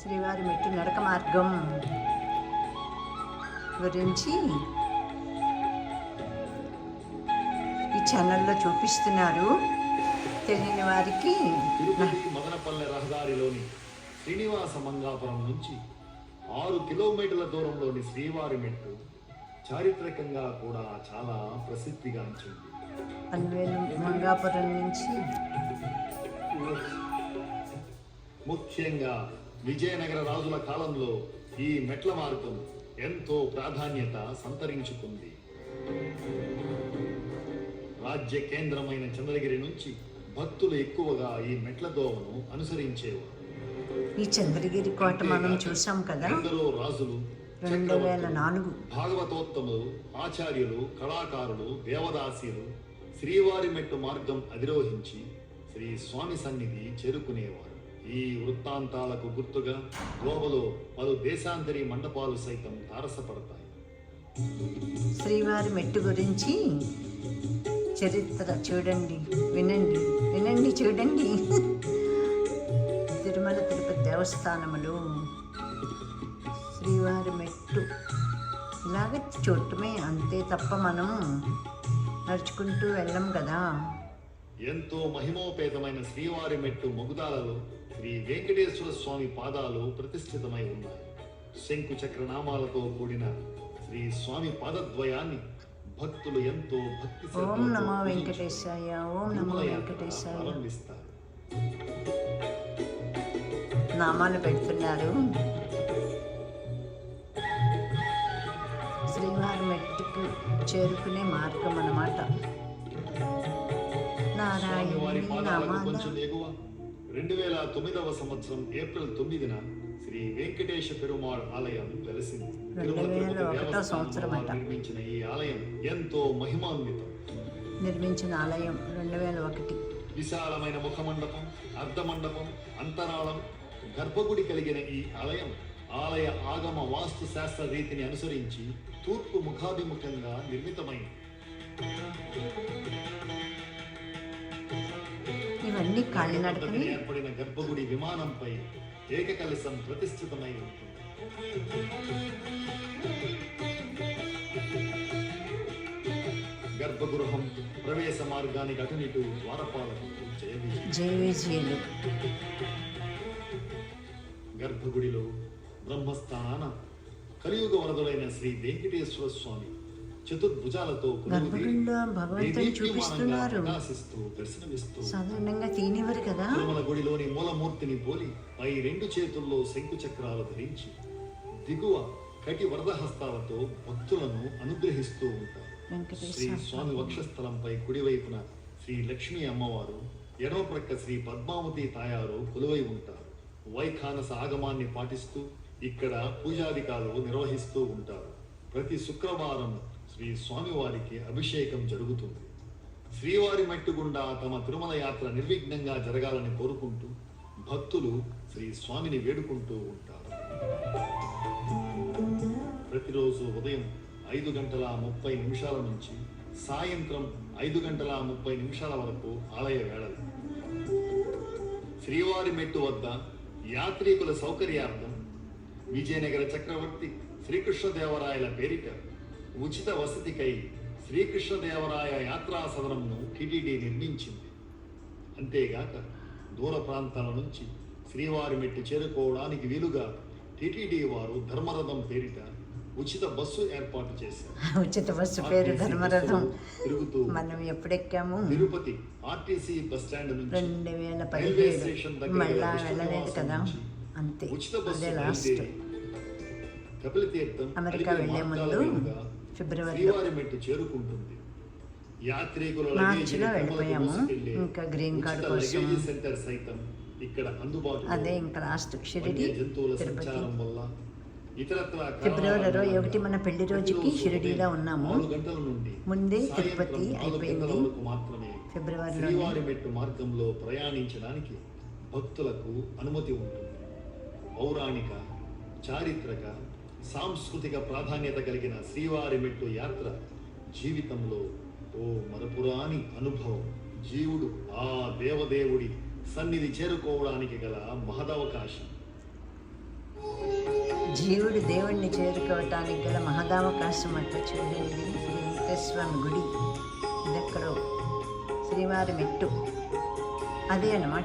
శ్రీవారి మెట్టు నడక మార్గం. గురించి ఈ ఛానల్లో చూపిస్తున్నారు. తెలియని వారికి మదనపల్లె రహదారిలోని శ్రీనివాస మంగాపురం నుంచి ఆరు కిలోమీటర్ల దూరంలోని శ్రీవారి మెట్టు చారిత్రకంగా కూడా చాలా ప్రసిద్ధిగాంచింది. మంగాపురం నుంచి ముఖ్యంగా విజయనగర రాజుల కాలంలో ఈ మెట్ల మార్గం ఎంతో ప్రాధాన్యత సంతరించుకుంది. రాజ్య కేంద్రమైన చంద్రగిరి నుంచి భక్తులు ఎక్కువగా ఈ మెట్ల దోవను అనుసరించేవారు. ఈ చంద్రగిరి కోట మనం చూసాం కదా? ఎందరో రాజులు రెండు వేల నాలుగు. భాగవతోత్తములు ఆచార్యులు కళాకారులు దేవదాసీలు శ్రీవారి మెట్టు మార్గం అధిరోహించి శ్రీ స్వామి సన్నిధి చేరుకునేవారు. ఈ వృత్తాంతాలకు గుర్తుగా గోవలో పలు దేశాంతరి మండపాలు సైతం తారసపడతాయి శ్రీవారి మెట్టు గురించి చరిత్ర చూడండి వినండి వినండి చూడండి. తిరుమల తిరుపతి దేవస్థానములు శ్రీవారి మెట్టు ఇలాగ చూడటమే అంతే తప్ప మనం నడుచుకుంటూ వెళ్ళం కదా. ఎంతో మహిమోపేతమైన శ్రీవారి మెట్టు మొగుదాలలో శ్రీ వెంకటేశ్వర స్వామి పాదాలు ప్రతిష్ఠితమై ఉన్నాయి. శంకు చక్ర నామాలతో కూడిన శ్రీ స్వామి పాదద్వయాన్ని భక్తులు ఎంతో భక్తి ఓం నమో వెంకటేశాయ నమో వెంకటేశాయ. నామాలు పెడుతున్నారు. శ్రీవారి మెట్టుకు చేరుకునే మార్గం అన్నమాట. పాదాలకు కొంచెం ఎగువ రెండు వేల తొమ్మిదవ సంవత్సరం ఏప్రిల్ తొమ్మిదిన శ్రీ వెంకటేశ పెరుమాళ్ ఆలయం వెలసింది. తిరుమల తిరుపతి దేవస్థానం వారు. నిర్మించిన ఈ ఆలయం ఎంతో మహిమాన్వితం. నిర్మించిన ఆలయం రెండు వేల ఒకటి. విశాలమైన ముఖమండపం అర్ధమండపం అంతరాళం గర్భగుడి కలిగిన ఈ ఆలయం ఆలయ ఆగమ వాస్తు శాస్త్ర రీతిని అనుసరించి తూర్పు ముఖాభిముఖంగా నిర్మితమైంది. ఇవన్నీ మొదటగా ఏర్పడిన గర్భగుడి విమానంపై ఏకకలశం ప్రతిష్ఠితమై ఉంటుంది గర్భగృహం ప్రవేశ మార్గానికి అటునిటు ద్వారపాలకు జయ విజయం. జయ విజయులు గర్భగుడిలో బ్రహ్మస్థానాన కలియుగ వరదుడైన శ్రీ వెంకటేశ్వర స్వామి చతుర్భుజాలతో భగవంతుని చూపిస్తున్నారు. సాధారణంగా తీనివ్వరు కదా? తిరుమల గుడిలోని మూలమూర్తిని పోలి పై రెండు చేతుల్లో శంకు చక్రాలు ధరించి దిగువ కటి వరద హస్తాలతో భక్తులను అనుగ్రహిస్తూ ఉంటారు. శ్రీ స్వామి వక్షస్థలంపై కుడివైపున శ్రీ లక్ష్మీ అమ్మవారు ఎడమ ప్రక్క శ్రీ పద్మావతి తాయారు కొలువై ఉంటారు. వైఖానస ఆగమాన్ని పాటిస్తూ ఇక్కడ పూజాధికాలు నిర్వహిస్తూ ఉంటారు. ప్రతి శుక్రవారం శ్రీ స్వామివారికి అభిషేకం జరుగుతుంది. శ్రీవారి మట్టి గుండా తమ తిరుమల యాత్ర నిర్విఘ్నంగా జరగాలని కోరుకుంటూ భక్తులు శ్రీ స్వామిని వేడుకుంటూ ఉంటారు. ప్రతిరోజు ఉదయం ఐదు గంటల ముప్పై నిమిషాల నుంచి సాయంత్రం ఐదు గంటల ముప్పై నిమిషాల వరకు ఆలయ వేళలు. శ్రీవారి మెట్టు వద్ద యాత్రికుల సౌకర్యార్థం విజయనగర చక్రవర్తి శ్రీకృష్ణదేవరాయల పేరిట ఉచిత వసతికై శ్రీకృష్ణదేవరాయ యాత్రా సదనంను టిటిడి నిర్మించింది. అంతేగాక దూర ప్రాంతాల నుంచి శ్రీవారి మెట్టి చేరుకోవడానికి వీలుగా టిటిడి వారు ధర్మరథం పేరిట ఉచిత బస్సు ఏర్పాటు చేశారు. ఉచిత బస్సు పేరు ధర్మరథం. తిరుగుతూ మనం ఎప్పుడెక్కాము? తిరుపతి ఆర్టీసీ బస్ స్టాండ్ నుంచి రెండు వేల రైల్వే స్టేషన్ దగ్గర వెళ్ళలేదు కదా? అంతే. ఉచిత బస్సు లాస్ట్. కపిల తీర్థం అమెరికా వెళ్ళే ముందు ఫిబ్రవరిలో చేరుకుంటుంది యాత్రికుల మార్చిలో వెళ్ళిపోయాము. ఇంకా గ్రీన్ కార్డ్ కోసం. లగేజీ సెంటర్ సైతం ఇక్కడ అదే ఇంకా లాస్ట్ షిరిడి తిరుపతి ఫిబ్రవరి ఇరవై ఒకటి మన పెళ్ళి రోజుకి షిరిడీలో ఉన్నాము. ముందే తిరుపతి అయిపోయింది. మెట్టు మార్గంలో ప్రయాణించడానికి భక్తులకు అనుమతి ఉంటుంది పౌరాణిక చారిత్రక సాంస్కృతిక ప్రాధాన్యత కలిగిన శ్రీవారి మెట్టు యాత్ర జీవితంలో ఓ మరపురాని అనుభవం. జీవుడు ఆ దేవదేవుడి సన్నిధి చేరుకోవడానికి గల మహదవకాశం. జీవుడు దేవుణ్ణి చేరుకోవటానికి గల మహదావకాశం అట్ట చూడండి శ్రీ వెంకటేశ్వరం గుడి. ఇదెక్కడో? శ్రీవారి మెట్టు. అదే అన్నమాట.